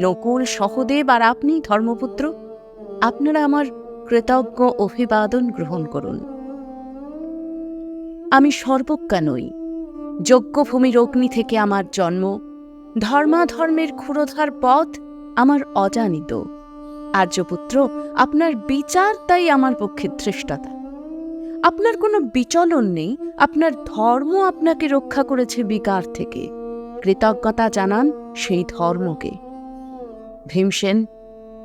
নকুল সহদেব আর আপনি ধর্মপুত্র। আপনারা আমার কৃতজ্ঞ অভিবাদন গ্রহণ করুন। আমি সর্বজ্ঞা নই। যজ্ঞভূমির অগ্নি থেকে আমার জন্ম। ধর্মাধর্মের ক্ষুরধার পথ আমার অজানিত। আর্যপুত্র, আপনার বিচার তাই আমার পক্ষে ধৃষ্টতা। আপনার কোনো বিচলন নেই। আপনার ধর্ম আপনাকে রক্ষা করেছে বিকার থেকে। কৃতজ্ঞতা জানান সেই ধর্মকে। ভীমসেন,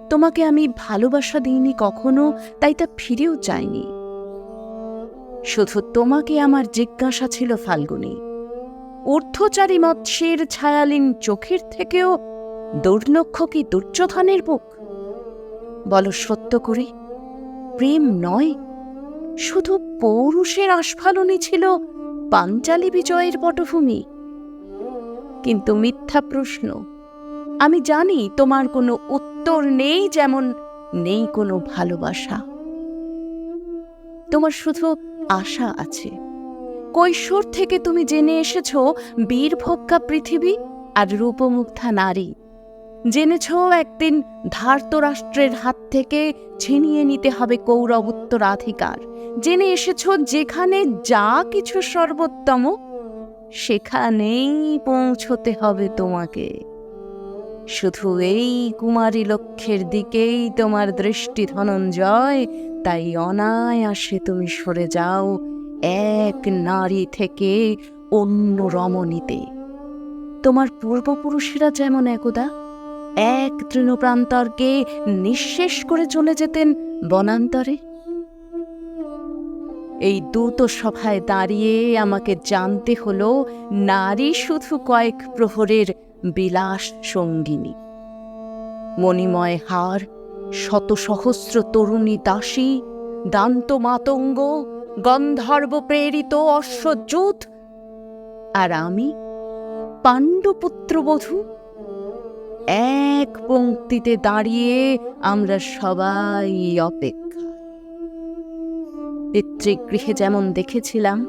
তোমাকে আমি ভালোবাসা দিইনি কখনো, তাই তা ফিরেও চাইনি। শুধু তোমাকে আমার জিজ্ঞাসা ছিল ফাল্গুনী। ঊর্ধ্বচারী মৎস্যের ছায়ালীন চোখের থেকেও দুর্লক্ষ কি দুর্যোধনের বুক? বলো সত্য করে, প্রেম নয়, শুধু পৌরুষের আস্ফালনই ছিল পাঞ্চালী বিজয়ের পটভূমি। কিন্তু মিথ্যা প্রশ্ন আমি জানি তোমার কোনো উত্তর নেই যেমন নেই কোনো ভালোবাসা। তোমার শুধু আশা আছে। কৈশোর থেকে তুমি জেনে এসেছ বীরভোগ্যা পৃথিবী আর রূপমুগ্ধা নারী। জেনেছ একদিন ধার্তরাষ্ট্রের হাত থেকে ছিনিয়ে নিতে হবে কৌরব উত্তরাধিকার। জেনে এসেছ যেখানে যা কিছু সর্বোত্তম, সেখানেই পৌঁছতে হবে তোমাকে। শুধু এই কুমারী লক্ষ্যের দিকেই তোমার দৃষ্টি ধনঞ্জয়, তাই অনায়াসে তুমি সরে যাও এক নারী থেকে অন্য রমণীতে। তোমার পূর্বপুরুষেরা যেমন একদা, এক তৃণপ্রান্তরকে নিঃশেষ করে চলে যেতেন বনান্তরে। এই দূত সভায় দাঁড়িয়ে আমাকে জানতে হলো নারী শুধু কয়েক প্রহরের বিলাস সঙ্গিনী। মণিময় হার, শত সহস্র তরুণী দাসী, দান্ত মাতঙ্গ, গন্ধর্ব প্রেরিত অশ্বযুত আর আমি পাণ্ডুপুত্রবধূ এক পংক্তিতে দাঁড়িয়ে আমরা সবাই অপেক্ষা পিতৃগৃহে যেমন দেখেছিলাম,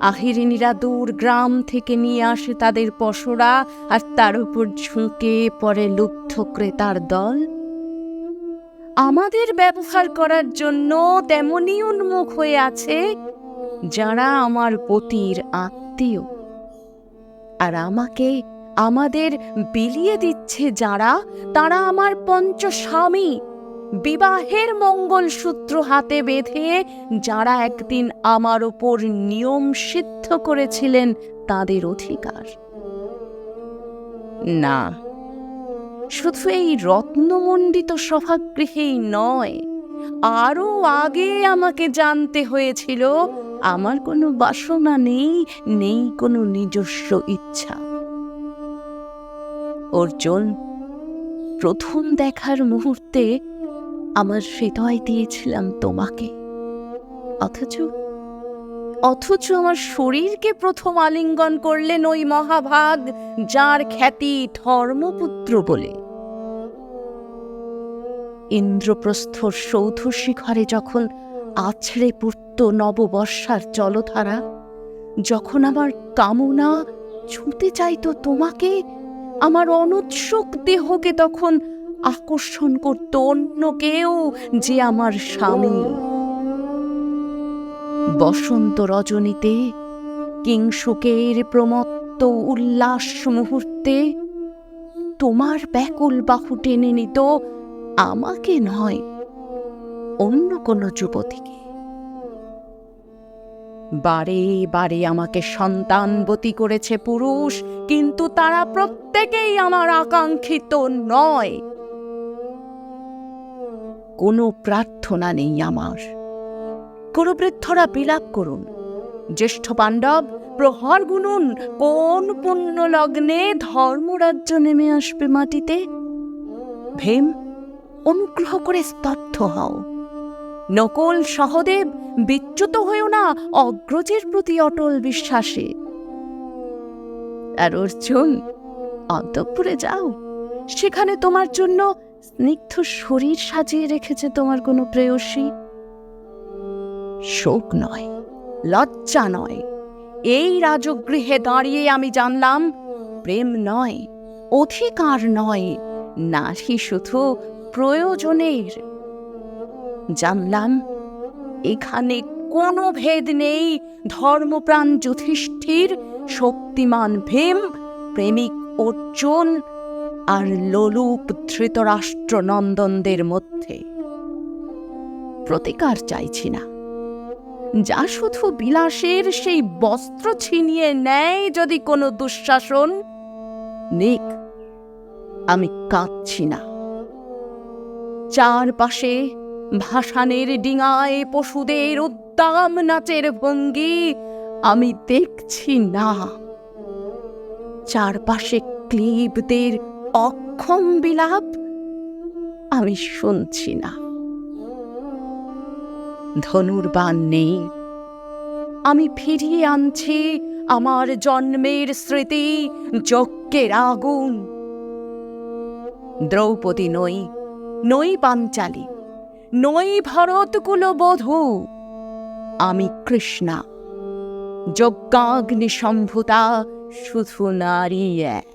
আহিরিনীরা দূর গ্রাম থেকে নিয়ে আসে তাদের পশরা আর তার উপর ঝুঁকে পড়ে লুব্ধ ক্রেতার দল। আমাদের ব্যবহার করার জন্য তেমনই উন্মুখ হয়ে আছে যারা আমার পতির আত্মীয়। আর আমাকে আমাদের বিলিয়ে দিচ্ছে যারা, তারা আমার পঞ্চস্বামী। বিবাহের মঙ্গল সূত্র হাতে বেঁধে যারা একদিন আমার ওপর নিয়ম সিদ্ধ করেছিলেন, তাদের অধিকার। না, শুধু এই রত্নমণ্ডিত সভাগৃহেই নয়, আরও আগে আমাকে জানতে হয়েছিল, আমার কোনো বাসনা নেই নেই কোনো নিজস্ব ইচ্ছা। অর্জুন, প্রথম দেখার মুহূর্তে আমার হৃদয় দিয়েছিলাম তোমাকে। অথচ অথচ আমার শরীরকে প্রথম আলিঙ্গন করলেন ওই মহাভাগ, যার খ্যাতি ধর্মপুত্র বলে। ইন্দ্রপ্রস্থর সৌধ শিখরে যখন আছড়ে পড়ত নববর্ষার জলধারা, যখন আমার কামনা ছুঁতে চাইতো তোমাকে, আমার অনুৎসুক দেহকে তখন আকর্ষণ করত অন্য কেউ যে আমার স্বামী। বসন্ত রজনীতে কিংসুকের প্রমত্ত উল্লাস মুহূর্তে, তোমার ব্যাকুল বাহু টেনে নিত আমাকে নয়, অন্য কোনো যুবতীকে। বারে বারে আমাকে সন্তানবতী করেছে পুরুষ, কিন্তু তারা প্রত্যেকেই আমার আকাঙ্ক্ষিত নয়। কোনো প্রার্থনা নেই আমার। কুরুবৃদ্ধরা বিলাপ করুন। জ্যেষ্ঠ পাণ্ডব, প্রহর গুনুন, কোন পুণ্য লগ্নে ধর্মরাজ্য নেমে আসবে মাটিতে? ভীম, অনুগ্রহ করে স্তব্ধ হও। নকল সহদেব, বিচ্যুত হয়েও না অগ্রজের প্রতি অটল বিশ্বাসে। আর অর্জুন অন্তঃপুরে যাও। সেখানে তোমার জন্য স্নিগ্ধ শরীর সাজিয়ে রেখেছে তোমার কোনো প্রেয়সী? শোক নয়, লজ্জা নয়। এই রাজগৃহে দাঁড়িয়ে আমি জানলাম, প্রেম নয়, অধিকার নয় নারী শুধু প্রয়োজনের। জানলাম, এখানে কোনো ভেদ নেই, ধর্মপ্রাণ যুধিষ্ঠির, শক্তিমান ভীম, প্রেমিক অর্জুন আর লোলুপ ধৃতরাষ্ট্র নন্দনদের মধ্যে। প্রতিকার চাইছি না। যা শুধু বিলাসের সেই বস্ত্র ছিনিয়ে নেয় যদি কোনো দুঃশাসন, নিক, আমি কাঁদছি না। চারপাশে ভাসানের ডিঙায় পশুদের উদ্দাম নাচের ভঙ্গি আমি দেখছি না। চারপাশে ক্লিবদের অক্ষম বিলাপ আমি শুনছি না। ধনুর্বান নেই। আমি ফিরিয়ে আনছি আমার জন্মের স্মৃতি, যজ্ঞের আগুন। দ্রৌপদী নই নই পাঞ্চালী, নই বধূ। আমি কৃষ্ণা যজ্ঞাগ্নি সম্ভুতা শুধু নারী এক।